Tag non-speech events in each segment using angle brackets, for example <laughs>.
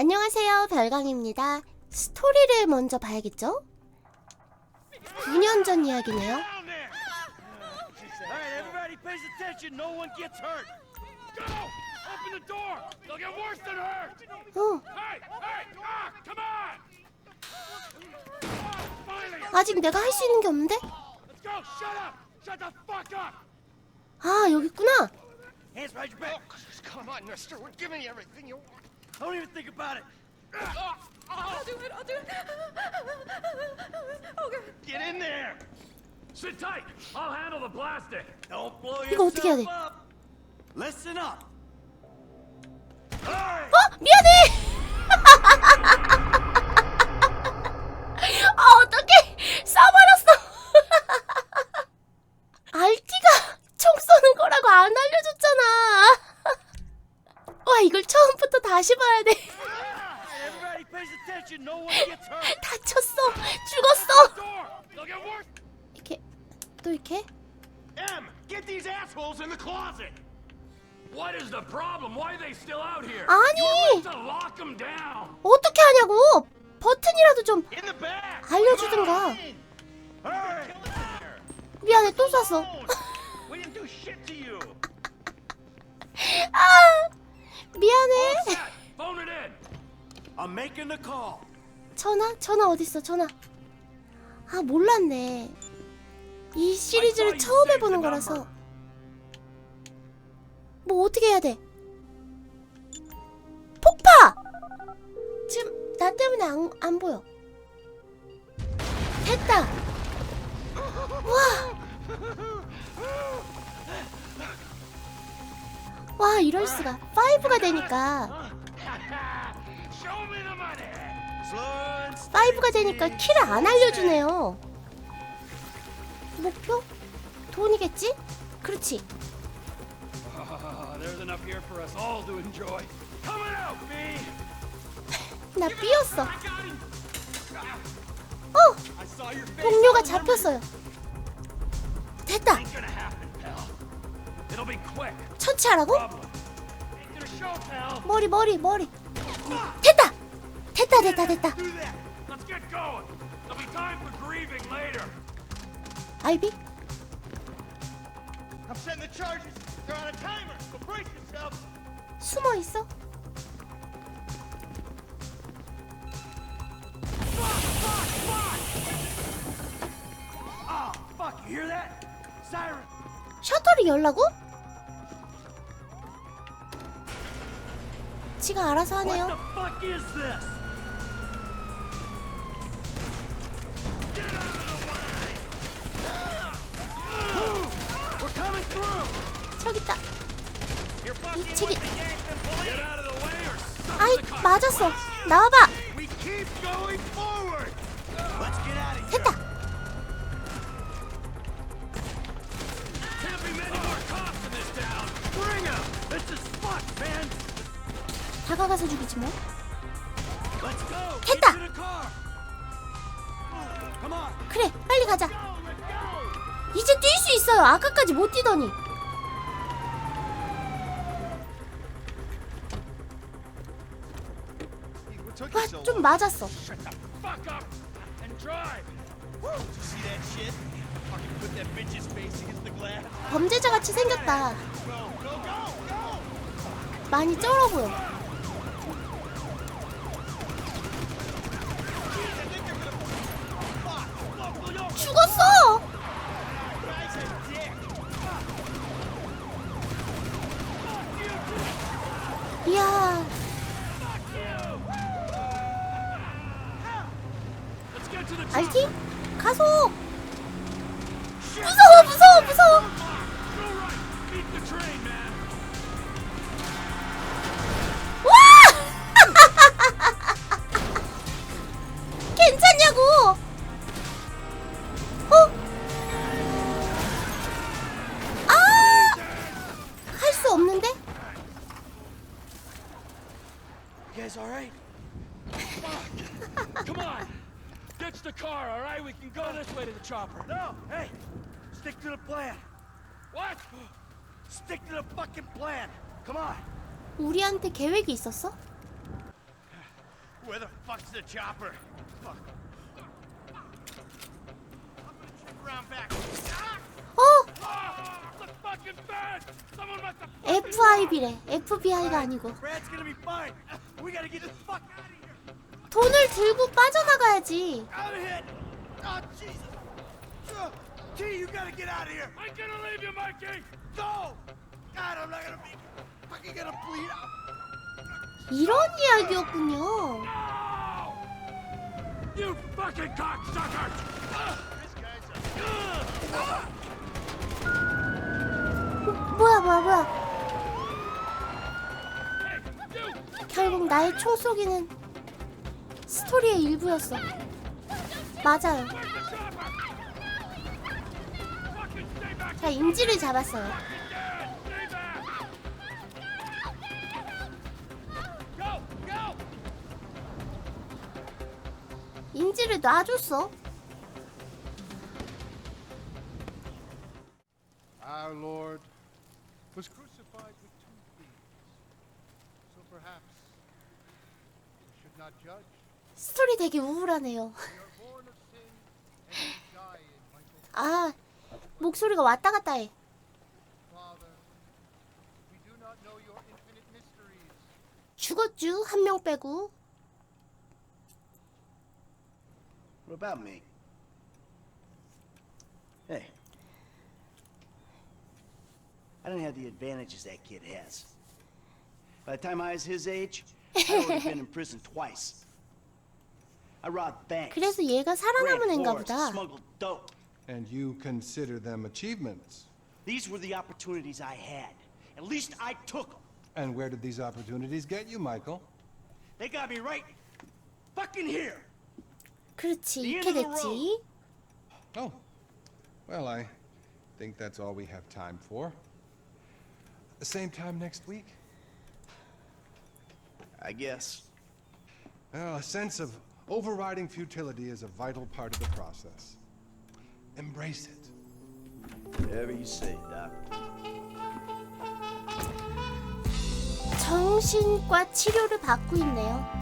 안녕하세요, 별강입니다. 스토리를 먼저 봐야겠죠? 9년 전 이야기네요. Down there! All right, everybody pays attention. No one gets hurt. Go! Open the door. They'll get worse than hurt. 어, Hey, hey, ah, come on! Oh, finally! 아직 내가 할 수 있는 게 없는데? 아, 여기 있구나. Hands behind your back. Come on, mister. We're giving you everything you want. Don't even think about it. I'll do it. I'll do it. Oh god. Get in there. Sit tight. I'll handle the plastic. Don't blow 이거 어떻게 해야 돼? yourself up. Listen up. Hey! 어, 미안해. 아, 어떡해. 쏴버렸어. 알티가 총 쏘는 거라고 안 알려줬잖아. 와, 이걸 처음부터 다시 봐야 돼. Everybody pays attention. No one gets hurt. 다쳤어. 죽었어. Door. They'll get worse. 이렇게, 또 이렇게. M, get these assholes in the closet. What is the problem? Why are they still out here? 아니. 어떻게 하냐고. 버튼이라도 좀 In the back. 알려주든가. 미안해, 또 쐈어. We didn't do shit to you. 아, 미안해. Set. Phone it in. I'm making the call. 전화? 전화 어딨어, 전화. 아, 몰랐네. 이 시리즈를 처음 해보는 거라서. 뭐 어떻게 해야 돼? 폭파! 지금 나 때문에 안, 안 보여. 됐다. 와. 와, 이럴 수가. 5가 되니까. Show me the money. Slow and steady. 파이브가 되니까 키를 안 알려주네요. 목표? 돈이겠지? 그렇지. Ah, enough here for us all to enjoy. Coming out, B. 나 삐었어. 어! 동료가 잡혔어요. 됐다. Pal. 머리 머리 머리. 됐다. 됐다 됐다 됐다. 알비? 숨어 있어. Oh. 셔터를 열라고? 지가 알아서 하네요. Fuck is this? Get out of the way! We're coming through! 저기 있다. You're fucking 미치기. with the Yankton police! Get out of the way or suck 아이. 맞았어. 나와봐. 됐다. 다가가서 죽이지 뭐. 됐다. On! 그래, 빨리 가자. 이제 뛸 수 있어요. 아까까지 못 뛰더니. Glass. 범죄자 같이 생겼다. 많이 쩔어 보여. You guys alright? Come on. Ditch the car, all right? We can go this way to the chopper. No! Hey! Stick to the plan! What? Stick to the fucking plan! Come on! 우리한테 계획이 있었어? Where the fuck's the chopper? Fuck. I'm gonna check around back. Ah! 어? FIB래. FBI가 아니고. 돈을 들고 빠져나가야지. Oh. 이런 이야기였군요. You fucking cocksuckers! 뭐야 뭐야 뭐야. 결국 나의 총 쏘기는 스토리의 일부였어. 맞아요. 자 인지를 잡았어요. 인지를 놔줬어. Our Lord was crucified with two thieves. So perhaps we should not judge. 스토리 되게 우울하네요. We are born of sin and we die in Michael's 아 목소리가 왔다 갔다 해. Father. We do not know your infinite mysteries. 죽었쥬 한 명 빼고. What about me? Hey. I don't have the advantages that kid has. By the time I was his age, <laughs> I'd already been in prison twice. I robbed banks, 그래서 얘가 살아남은 ran 애인가 wars, 보다. smuggled dope. And you consider them achievements. These were the opportunities I had. At least I took them. And where did these opportunities get you, Michael? They got me right fucking here. 그렇지 The end 이렇게 of the 됐지. Oh. Well, I think that's all we have time for. The same time next week? I guess. Well, a sense of overriding futility is a vital part of the process. Embrace it. Whatever you say, Doc. 정신과 치료를 받고 있네요.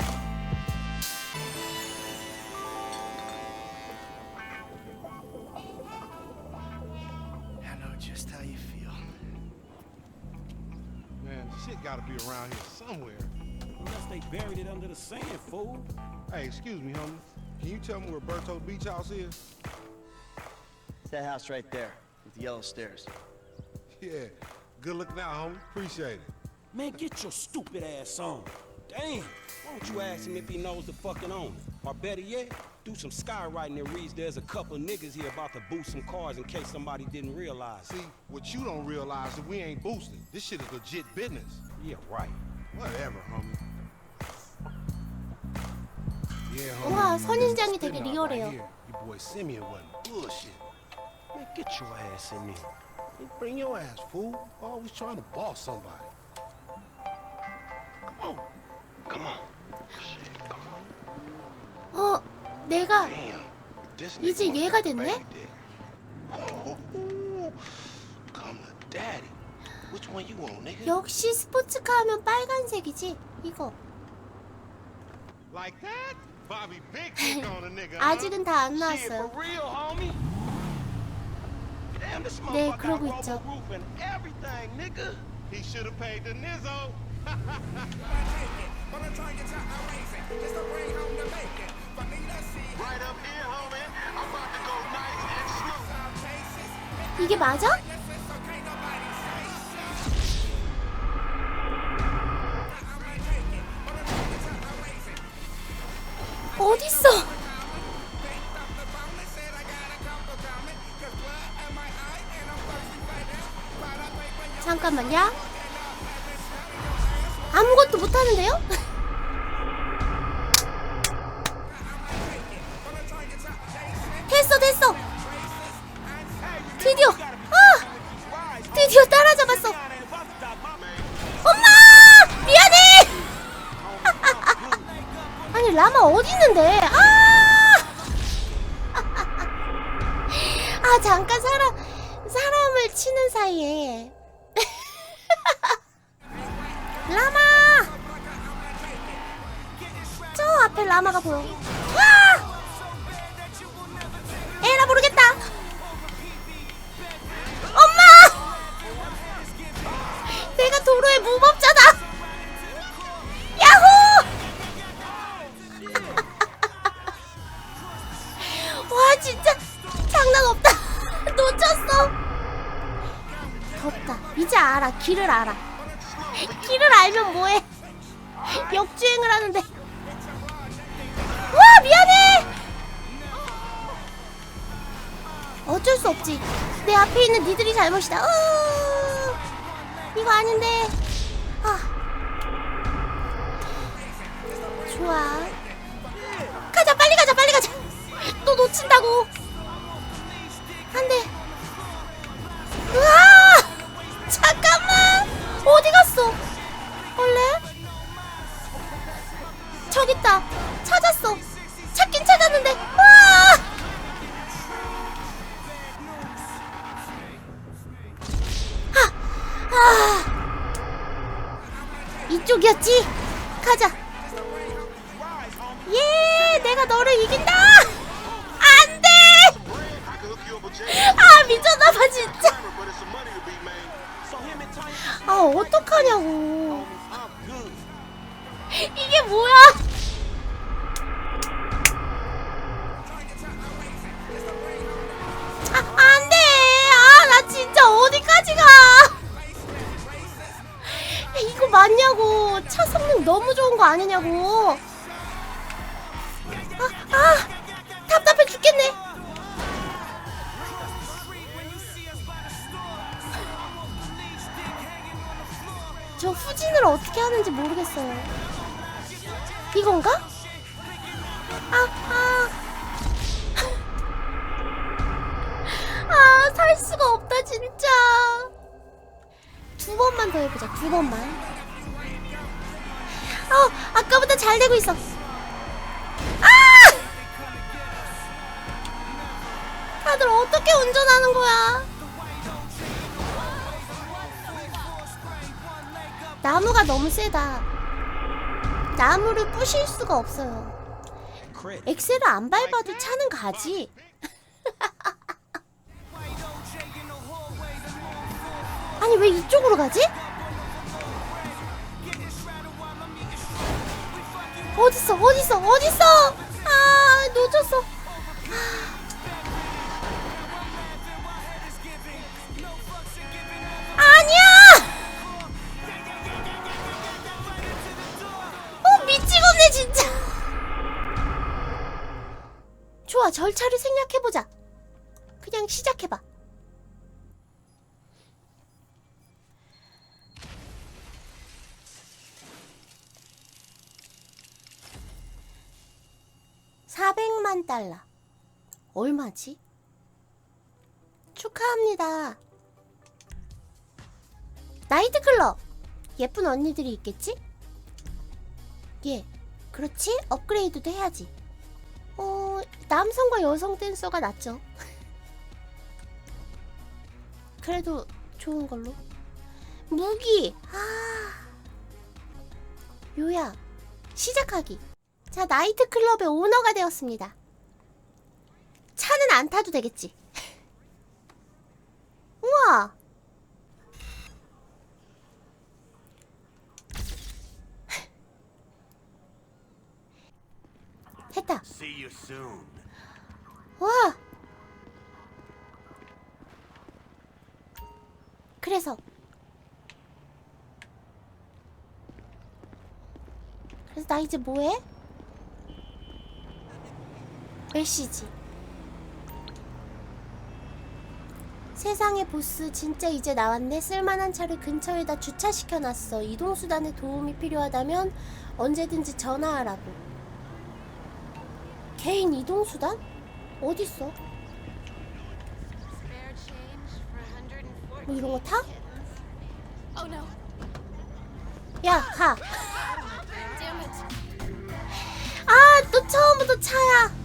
Buried the sand, fool. Hey, excuse me, homie. Can you tell me where Berto's beach house is? It's that house right there with the yellow stairs. Yeah. Good looking out, homie. Appreciate it. Man, get your stupid ass on. Damn. Why don't you ask him if he knows the fucking owner? Or better yet, do some skywriting that reads there's a couple niggas here about to boost some cars in case somebody didn't realize. See, what you don't realize is we ain't boosting. This shit is legit business. Yeah, right. Whatever, homie. 우와, 선인장이 되게 리얼해요. Get your ass in here. Hey, Bring your ass, fool. Always trying to boss somebody. Come on. Come on. 어 내가 Damn. This 이제 nigga 얘가 됐네? baby dick. Oh, come to daddy. Which one you want, nigga? 역시 스포츠카 하면 빨간색이지 이거. Like that? Bobby Big kick on a nigga. huh? 아직은 다 안 나왔어요. for real, homie. Damn, this 네, 그러고 있죠. and everything, 어딨어? 잠깐만요. 아무것도 못하는데요? <laughs> 앞에 라마가 보여. 와! 에라 모르겠다. 엄마! 내가 도로에 무법자다. 야호! <laughs> 와 진짜 장난 없다. <laughs> 놓쳤어. 덥다. 이제 알아. 길을 알아. 길을 알면 뭐해? 역주행을 하는데. 어쩔 수 없지. 내 앞에 있는 니들이 잘못이다. 어, 이거 아닌데. 아. 좋아. 가자 빨리 가자 빨리 가자. 또 놓친다고. 이쪽이었지? 가자. 예! 내가 너를 이긴다! 안 돼! 아, 진짜. Him and Tiny, 아, 어떡하냐고. 이게 뭐야? 너무 좋은 거 아니냐고. 아, 아, 답답해 죽겠네. 저 후진을 어떻게 하는지 모르겠어요. 이건가? 아, 아. <laughs> 아, 살 수가 없다, 진짜. 두 번만 더 해보자, 두 번만. 어, 아까보다 잘 되고 있어. 아! 다들 어떻게 운전하는 거야? 나무가 너무 세다. 나무를 부실 수가 없어요. 엑셀을 안 밟아도 차는 가지. <laughs> 아니 왜 이쪽으로 가지? 어딨어? 어딨어? 어딨어? 아 놓쳤어 달러) 얼마지? 축하합니다 나이트클럽 예쁜 언니들이 있겠지? 예 그렇지 업그레이드도 해야지 어, 남성과 여성 댄서가 낫죠. <laughs> 그래도 좋은 걸로. 무기. 아. 요약. 시작하기. 자, 나이트 클럽의 오너가 되었습니다. 차는 안 타도 되겠지. <laughs> 우와. <laughs> 했다. 와! 그래서 그래서 나 이제 뭐해? 메시지 세상의 보스 진짜 이제 나왔네 쓸만한 차를 근처에다 주차시켜놨어 이동수단에 도움이 필요하다면 언제든지 전화하라고 개인 이동수단? 어딨어? Spare change for 140. 뭐 이런 거 타? 야, 가. 아, 또 처음부터 차야.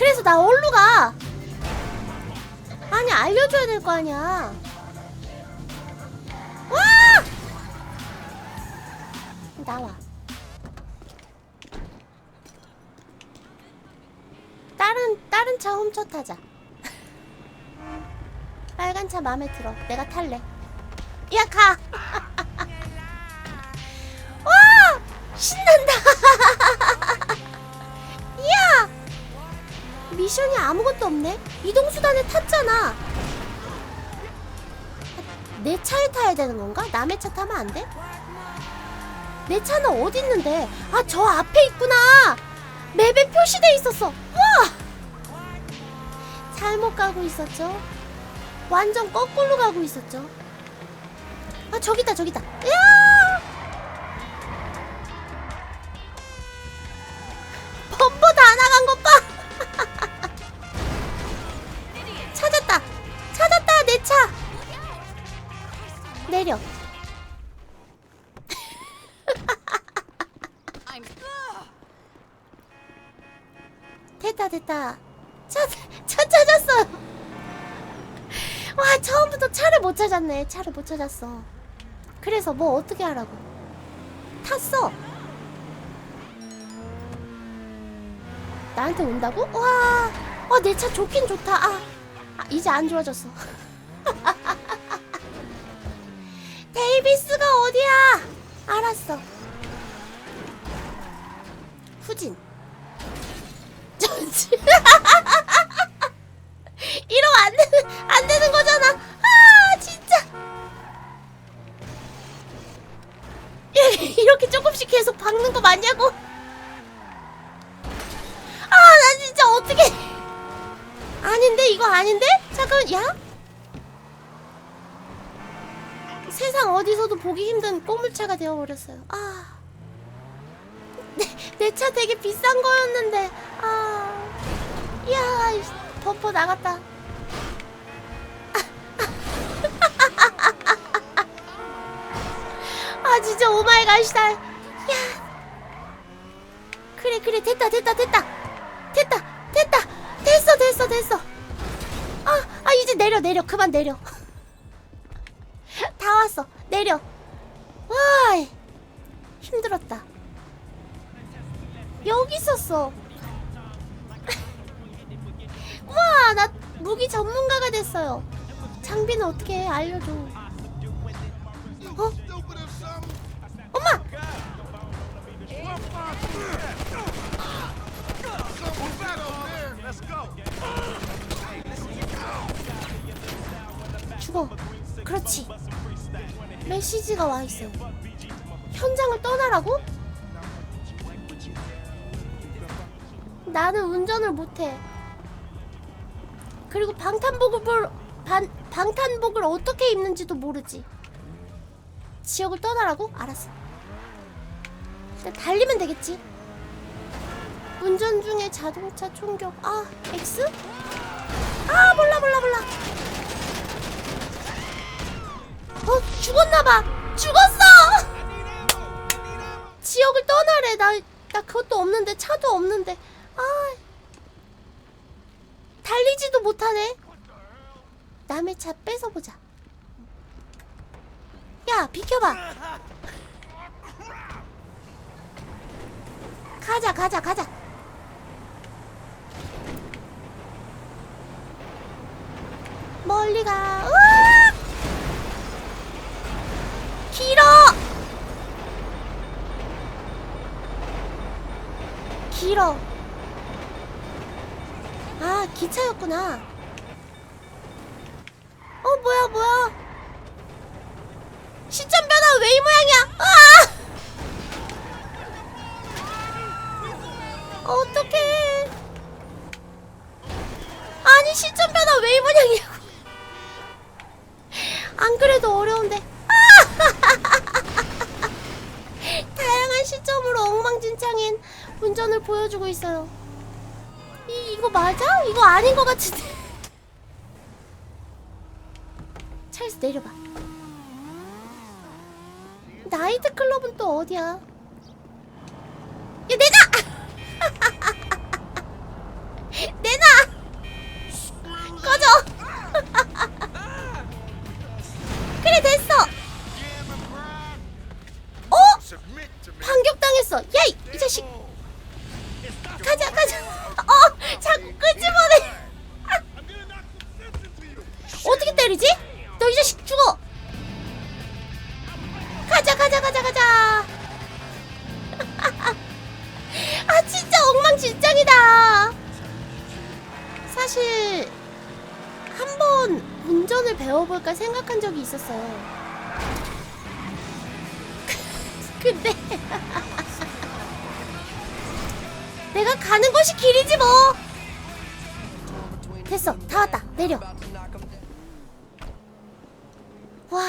그래서 나 어디로 가? 아니, 알려줘야 될 거 아니야. 와! 나와. 다른 다른 차 훔쳐 타자. <laughs> 빨간 차 마음에 들어. 내가 탈래. 야 가. <laughs> 와 신난다. <laughs> 미션이 아무것도 없네. 이동 수단에 탔잖아. 내 차에 타야 되는 건가? 남의 차 타면 안 돼? 내 차는 어디 있는데? 아, 저 앞에 있구나. 맵에 표시돼 있었어. 와! 잘못 가고 있었죠. 완전 거꾸로 가고 있었죠. 아, 저기다, 저기다. 야! 됐다 됐다 차, 차 찾았어요 와 처음부터 차를 못 찾았네 차를 못 찾았어 그래서 뭐 어떻게 하라고 탔어 나한테 온다고? 와, 어, 내차 좋긴 좋다. 아, 아, 이제 안 좋아졌어. <laughs> 데이비스가 어디야? 알았어. 보기 힘든 꼬물차가 되어버렸어요. 아. 내 차 되게 비싼 거였는데. 아. 이야 이 범퍼 나갔다. <laughs> 아 진짜 오마이 갓이다. 야. 그래 그래 됐다 됐다 됐다. 됐다 됐다. 됐어 됐어 됐어. 아, 아 이제 내려 내려. 그만 내려. <laughs> 다 왔어. 내려 와 힘들었다 여기 있었어. <laughs> 와, 나 무기 전문가가 됐어요. 장비는 어떻게 해? 알려줘. 어? 엄마! 죽어. 그렇지. 메시지가 와 있어요. 현장을 떠나라고? 나는 운전을 못해. 그리고 방탄복을 반, 방탄복을 어떻게 입는지도 모르지. 지역을 떠나라고? 알았어. 일단 달리면 되겠지. 운전 중에 자동차 총격. 아, X? 아, 몰라, 몰라, 몰라. 어, 죽었나봐. 죽었어! 지역을 떠나래. 나, 나 그것도 없는데, 차도 없는데. 아, 달리지도 못하네. 남의 차 뺏어보자. 야, 비켜봐. 가자, 가자, 가자. 멀리 가. 으악! 길어. 길어. 아, 기차였구나. 어, 뭐야, 뭐야. 시점 변화 왜 이 모양이야? 아! 어떡해. 아니, 시점 변화 왜 이 모양이냐고. 안 그래도 어려운데. 아! 다양한 시점으로 엉망진창인 운전을 보여주고 있어요. 이, 이거 맞아? 이거 아닌 것 같은데. <laughs> 차에서 내려봐. 나이트 클럽은 또 어디야? 야, 내놔! <laughs> 내놔! <laughs> 꺼져! 그래, 됐어! 어? 반격당했어. 야이 이 자식. 가자 가자. 어 자꾸 끄집어내. 어떻게 때리지? 너 이 자식 죽어. 가자 가자 가자 가자. <laughs> 아 진짜 엉망진창이다. 사실 한번 운전을 배워볼까 생각한 적이 있었어요. <laughs> 근데 <laughs> 내가 가는 것이 길이지 뭐. 됐어, 다 왔다. 내려. 와,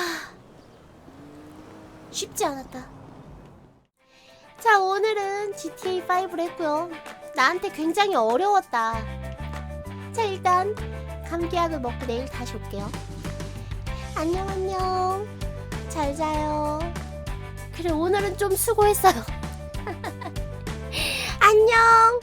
쉽지 않았다. 자, 오늘은 GTA 5를 했고요. 나한테 굉장히 어려웠다. 자, 일단 감기약을 먹고 내일 다시 올게요. 안녕, 안녕. 잘 자요. 그래, 오늘은 좀 수고했어요. 喵。